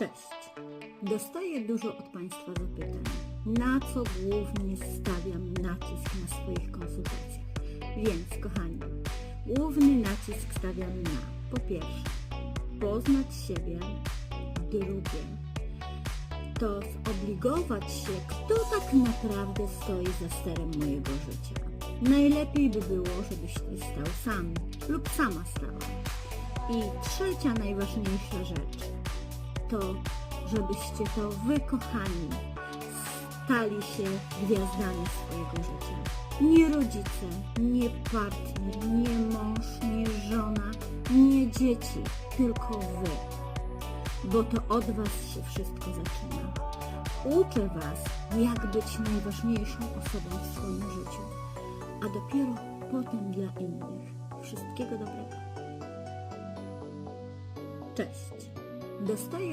Cześć. Dostaję dużo od Państwa zapytań. Na co głównie stawiam nacisk na swoich konsultacjach? Więc, kochani, główny nacisk stawiam na po pierwsze, poznać siebie, drugie, to zobligować się, kto tak naprawdę stoi za sterem mojego życia. Najlepiej by było, żebyś ty stał sam lub sama stała. I trzecia najważniejsza rzecz to, żebyście to wy, kochani, stali się gwiazdami swojego życia. Nie rodzice, nie partner, nie mąż, nie żona, nie dzieci, tylko wy. Bo to od was się wszystko zaczyna. Uczę was, jak być najważniejszą osobą w swoim życiu, a dopiero potem dla innych. Wszystkiego dobrego. Cześć. Dostaję